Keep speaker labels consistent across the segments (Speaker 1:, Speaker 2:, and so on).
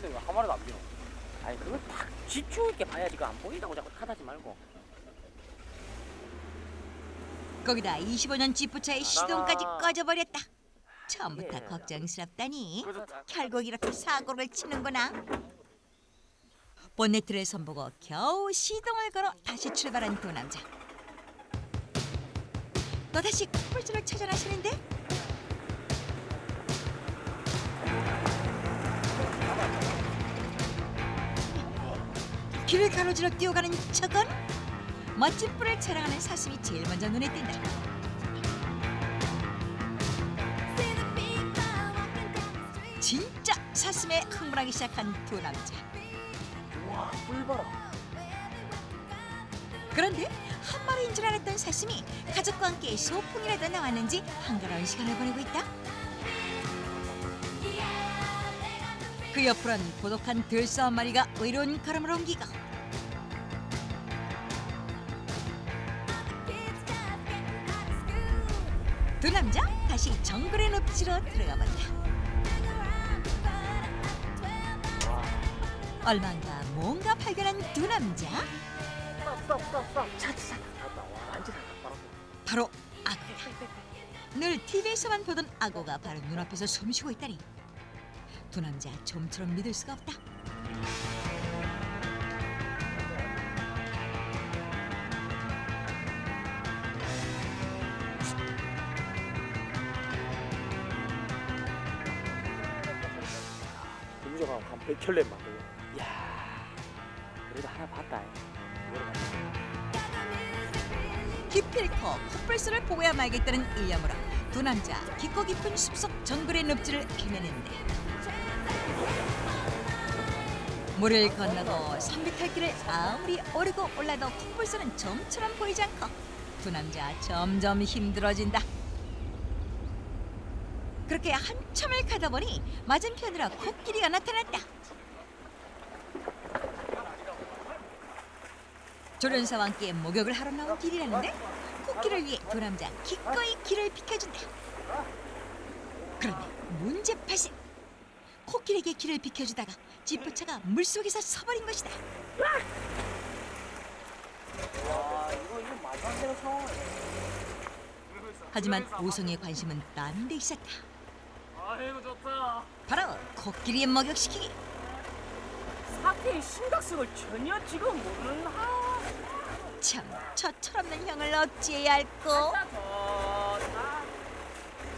Speaker 1: 보는데 왜 한 마리도 안 비노? 아니 그걸 딱 집중 있게 봐야지 그안 보인다고 자꾸 탓하지 말고
Speaker 2: 거기다 25년 지프차의 시동까지
Speaker 1: 나가.
Speaker 2: 꺼져버렸다. 처음부터
Speaker 1: 예.
Speaker 2: 걱정스럽다니. 결국 이렇게 사고를 치는구나. 본네트를 선보고 겨우 시동을 걸어 다시 출발한 두 남자. 또다시 콧불질을 찾아 나서는데 길을 가로질러 뛰어가는 저건 멋진 뿔을 자랑하는 사슴이 제일 먼저 눈에 띈다. 진짜 사슴에 흥분하기 시작한 두 남자.
Speaker 1: 뿔 봐라
Speaker 2: 그런데 한 마리인 줄 알았던 사슴이 가족과 함께 소풍이라도 나왔는지 한가로운 시간을 보내고 있다. 그 옆으론 고독한 들소 한 마리가 의로운 걸음을 옮기고 두 남자 다시 정글의 늪지로 들어가 본다. 얼마인가 뭔가 발견한 두 남자
Speaker 1: 바로
Speaker 2: 악어다. 늘 TV에서만 보던 악어가 바로 눈앞에서 숨쉬고 있다니. 두 남자 좀처럼 믿을 수가 없다.
Speaker 1: 100켤레 만들고 이야 그래도 하나 봤다.
Speaker 2: 기필코 콧불소를 보고야 말겠다는 일념으로 두 남자 깊고 깊은 숲속 정글의 늪지를 헤매는데 물을 건너고 산비탈 길을 아무리 오르고 올라도 콧불소는 좀처럼 보이지 않고 두 남자 점점 힘들어진다. 그렇게 한참을 가다 보니 맞은편으로 코끼리가 나타났다. 조련사와 함께 목욕을 하러 나온 길이라는데 코끼리를 위해 두 남자 기꺼이 길을 비켜준다. 그런데 문제 발생. 코끼리에게 길을 비켜주다가 지프차가 물속에서 서버린 것이다. 하지만 우성의 관심은 딴 데 있었다.
Speaker 1: 아이고 좋다.
Speaker 2: 바로 코끼리의 목욕시키기.
Speaker 1: 사태의 심각성을 전혀 지금 모르는 하.
Speaker 2: 참 저철없는 형을 어찌해야 할꼬.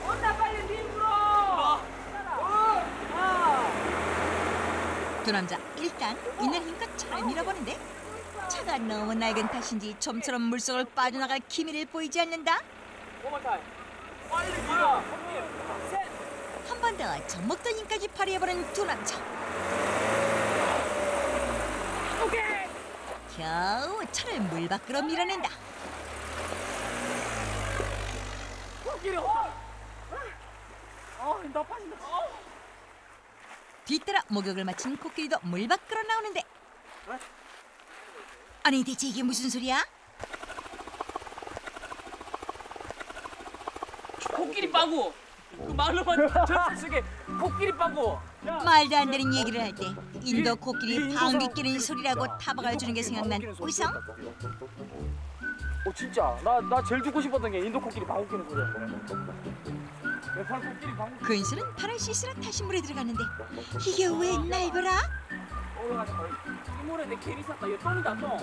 Speaker 1: 온다 빨리 림으로 어.
Speaker 2: 두 남자 일단 있는 힘껏 차를 밀어보는데. 차가 너무 낡은 탓인지 좀처럼 물속을 빠져나갈 기미를 보이지 않는다.
Speaker 1: 빨리
Speaker 2: 한 번더 젖먹던 힘까지 발휘해보는 두 남자.
Speaker 1: 오케이
Speaker 2: 겨우 차를 물 밖으로 밀어낸다.
Speaker 1: 코끼리 어 아나 빠진다 어.
Speaker 2: 뒤따라 목욕을 마친 코끼리도 물 밖으로 나오는데 아니 대체 이게 무슨 소리야?
Speaker 1: 코끼리 빵구 그 말로만 전세 속에 코끼리 빵구
Speaker 2: 말도 안 되는 얘기를 할 때 인도 코끼리 방귀 끼는 소리라고 타박을 주는 게 생각난 우성?
Speaker 1: 어 진짜. 나 나 제일 듣고 싶었던 게 인도 코끼리 방구 끼는 방구
Speaker 2: 근수는 팔을 씻으러 다시 물에 들어갔는데 이게 왜 날벼라?
Speaker 1: 오래가지고 이 모래 내 괜히 샀다. 이거 똥이다 똥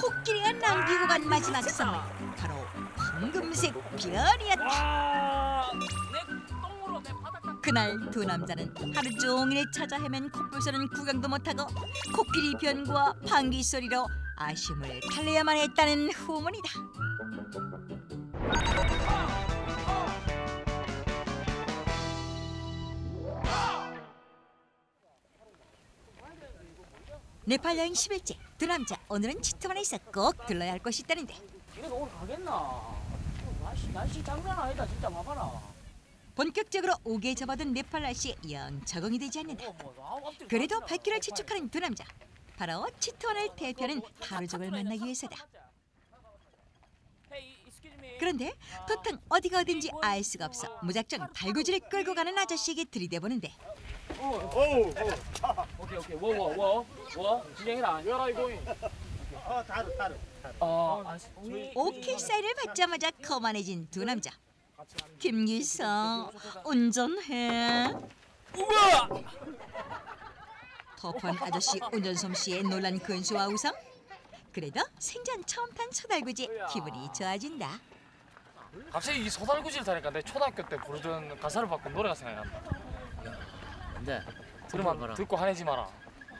Speaker 2: 코끼리가 남기고 간 마지막 선물. 바로 황금색 별이었다. 그날 두 남자는 하루 종일 찾아 헤맨 콧불소는 구경도 못하고 코끼리 변과 방귀 소리로 아쉬움을 달래야만 했다는 후문이다. 네팔 여행 10일째 두 남자 오늘은 치트만에 있어 꼭 들러야 할 곳이 있다는데
Speaker 1: 이래도 오늘 가겠나 날씨 장난 아니다. 진짜 봐봐라.
Speaker 2: 본격적으로 오게 접어든 네팔 날씨에 영 적응이 되지 않는다.
Speaker 1: 뭐, 뭐, 앞뒤로
Speaker 2: 그래도. 발길을 재촉하는 두 남자. 바로 치트원을 대표하는 타르족을 만나기 위해서다.
Speaker 1: Hey, excuse me.
Speaker 2: 그런데 도통 어디가 어딘지 알 수가 없어 무작정 달구지를 끌고 가는 아저씨에게 들이대보는데.
Speaker 3: 오케이 오케이. 워워워워. 진행해라.
Speaker 4: Where are you going?
Speaker 3: 어 아, 우리
Speaker 2: 오케이 사인을 받자마자 거만해진 두 남자. 김기사 운전해.
Speaker 3: 우와
Speaker 2: 터프한 아저씨 운전 솜씨에 놀란 근수와 우성. 그래도 생전 처음 탄 소달구지 기분이 좋아진다.
Speaker 3: 갑자기 이 소달구지를 타니까 내 초등학교 때 부르던 가사를 바꾼 노래가 생각난다
Speaker 1: 근데
Speaker 3: 들으면. 듣고 화내지 마라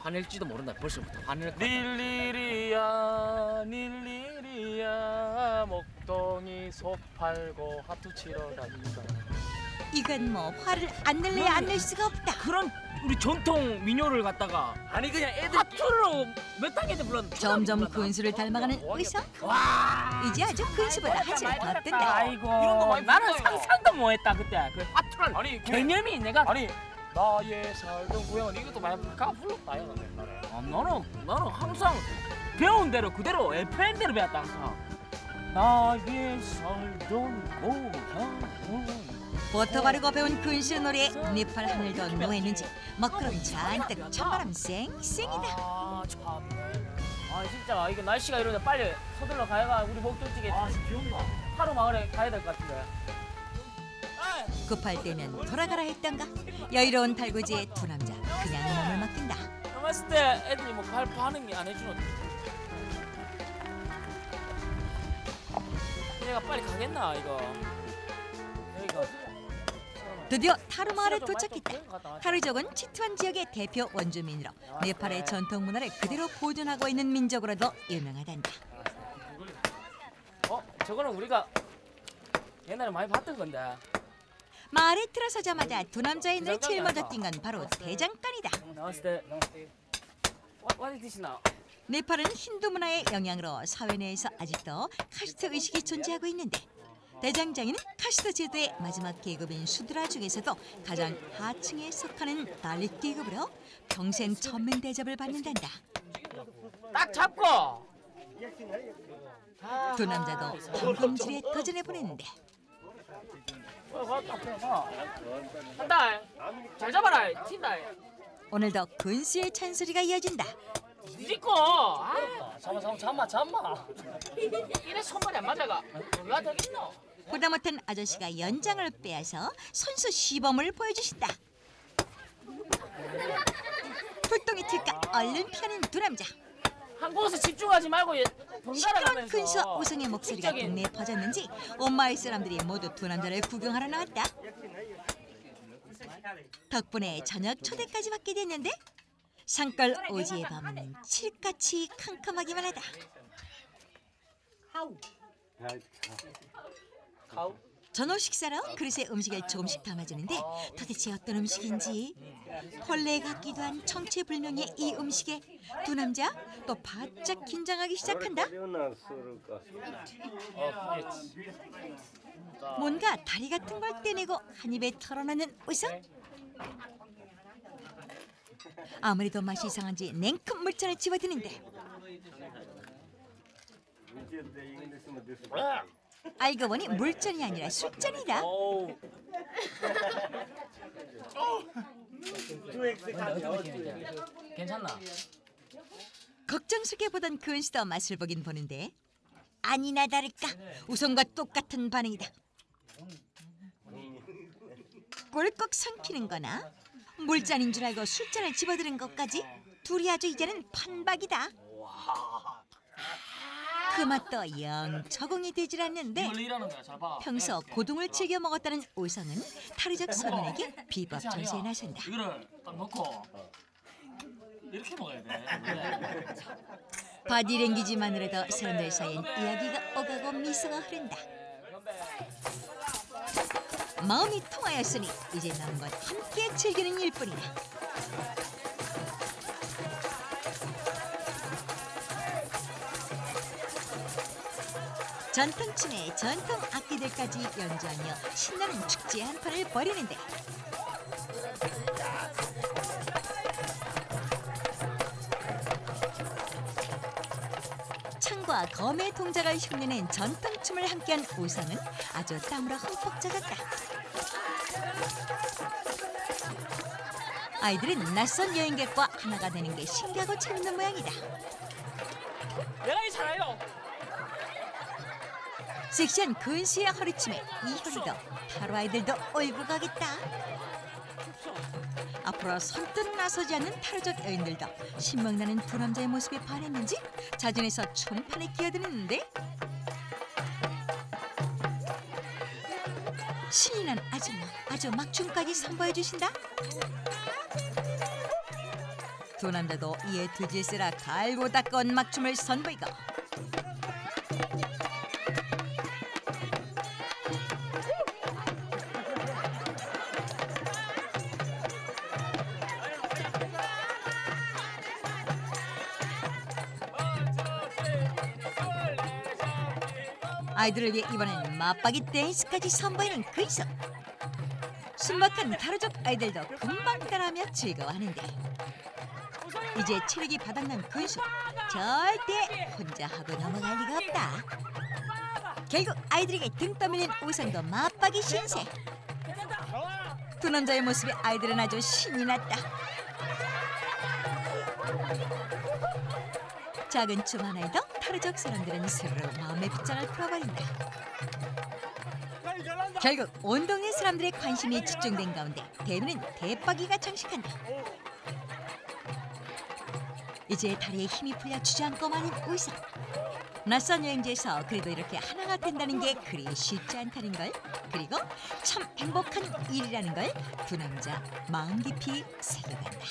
Speaker 1: 화낼지도 모른다 벌써부터 화낼
Speaker 3: 닐리리야 닐리리야 목동이 소 팔고 하투 치러 다니다
Speaker 2: 이건 뭐 화를 안 낼래야 안 낼 수가 없다.
Speaker 1: 그런 우리 전통 민요를 갖다가 아니 그냥 애들 하트로 몇 단계인데 불렀는데
Speaker 2: 점점 근수를 닮아가는 의성. 이제 아주 한살 더 뜬다.
Speaker 1: 아이고
Speaker 3: 이런 거 많이
Speaker 1: 나는
Speaker 3: 불러요.
Speaker 1: 상상도 못했다 그때 그 하트란
Speaker 3: 아니 그-
Speaker 1: 개념이 내가
Speaker 3: 아니 나의 살던 고향은 이것도 많이 가 불렀다 이거 옛날에
Speaker 1: 아, 나는 나는 항상 배운 대로 그대로 FM대로 배웠다 항상. 나의 살던 고향은
Speaker 2: 버터 바르고 배운 근수 노래에 네팔 하늘도 노했는지 먹구름 잔뜩 찬바람 쌩쌩이다.
Speaker 1: 아아 진짜 이거 날씨가 이러다 빨리 서둘러 가야 가. 우리 목적지에
Speaker 3: 아비 온다.
Speaker 1: 하루 마을에 가야 될 것 같은데
Speaker 2: 급할 때면 돌아가라 했던가. 여유로운 달구지에 두 남자 그냥 몸을 맡긴다.
Speaker 1: 봤을 때 애들이 뭐 발 반응이 안 해주는 얘가 빨리 가겠나 이거 여기가
Speaker 2: 드디어 타루마을에 도착했다. 타르족은 치트완 지역의 대표 원주민으로 네팔의 전통 문화를 그대로 보존하고 있는 민족으로도 유명하단다.
Speaker 1: 어 저거는 우리가 옛날에 많이 봤던 건데
Speaker 2: 마을에 들어서자마자 두 제일 먼저 띈건 바로 대장간이다. 네팔은 힌두 문화의 영향으로 사회 내에서 아직도 카스트 의식이 존재하고 있는데 대장장이는 카스트 제도의 마지막 계급인 수드라 중에서도 가장 하층에 속하는 달릿 계급으로 평생 천명 대접을 받는단다.
Speaker 1: 딱 잡고
Speaker 2: 두 남자도 방금질에 도전해 보냈는데
Speaker 1: 한다 잘 잡아라 튄다
Speaker 2: 오늘도 근수의 찬소리가 이어진다.
Speaker 1: 뒤집고 아. 잠만 잠만 잠만 잠만 이래 손발이 안 맞아가. 누가 되겠노?
Speaker 2: 보다 못한 아저씨가 연장을 빼앗아 선수 시범을 보여주신다. 불똥이 튈까 얼른 피하는 두 남자.
Speaker 1: 한 곳에 집중하지 말고 얘 번갈아
Speaker 2: 시끄러운
Speaker 1: 가면서
Speaker 2: 근수와 우성의 목소리가 동네에 퍼졌는지 온 마을 사람들이 모두 두 남자를 구경하러 나왔다. 덕분에 저녁 초대까지 받게 됐는데 산골 오지의 밤은 칠흑같이 캄캄하기만 하다.
Speaker 1: 가우
Speaker 2: 저녁 식사로 그릇에 음식을 조금씩 담아주는데 도대체 어떤 음식인지 혼례 같기도 한 정체불명의 이 음식에 두 남자 또 바짝 긴장하기 시작한다. 뭔가 다리 같은 걸 떼내고 한 입에 털어넣는 우성. 아무래도 맛이 이상한지 냉큼 물잔을 집어드는데 알고 보니 물잔이 아니라 술잔이다.
Speaker 1: 어우 괜찮나
Speaker 2: 걱정스럽게 보던 근수도 맛을 보긴 보는데 아니나 다를까 우성과 똑같은 반응이다. 꼴꺽 삼키는 거나 물잔인 줄 알고 술잔을 집어드는 것까지 둘이 아주 이제는 판박이다. 그 맛도 영 적응이 되질 않는데
Speaker 1: 이걸 일하는 거야 잘 봐.
Speaker 2: 평소 고동을 즐겨 먹었다는 우성은 타르적 선원에게 비법 전수에 나선다.
Speaker 1: 이거를 딱 넣고 이렇게 먹어야 돼.
Speaker 2: 바디랭귀지만으 로도 사람들 사이엔 이야기가 오가고 미소가 흐른다. 마음이 통하였으니 이제 남은 건 함께 즐기는 일뿐이다. 전통 춤에 전통 악기들까지 연주하며 신나는 축제 한판을 벌이는데 창과 검의 동작을 흉내낸 전통 춤을 함께한 우성은 아주 땀으로 흠뻑 젖었다. 아이들은 낯선 여행객과 하나가 되는 게 신기하고 재밌는 모양이다.
Speaker 1: 내가 이 살아요.
Speaker 2: 섹시한 근수의 허리춤에 이효리도 타로 아이들도 얼고 가겠다. 앞으로 선뜻 나서지 않는 타로적 여인들도 신명나는 두 남자의 모습에 반했는지 자진해서 총판에 끼어드는데 신이 난 아줌마 아주 막춤까지 선보여 주신다. 두 남자도 이에 두질세라 갈고 닦은 막춤을 선보이고 아이들을 위해 이번엔 맞박이 댄스까지 선보이는 그 이성 순박한 타로족 아이들도 금방 따라하며 즐거워하는데. 이제 체력이 바닥난 근수 절대 혼자 하고 넘어갈 리가 없다. 결국 아이들에게 등 떠밀린 우상도 맞박이 신세. 두 남자의 모습에 아이들은 아주 신이 났다. 작은 춤 하나에도 타르족 사람들은 스르르 마음의 빗장을 풀어버린다. 결국 온 동네 사람들의 관심이 집중된 가운데 대누는 대박이가 장식한다. 이제 다리에 힘이 풀려 주저앉고 마는 의사. 낯선 여행지에서 그래도 이렇게 하나가 된다는 게 그리 쉽지 않다는 걸 그리고 참 행복한 일이라는 걸 두 남자 마음 깊이 새겨간다.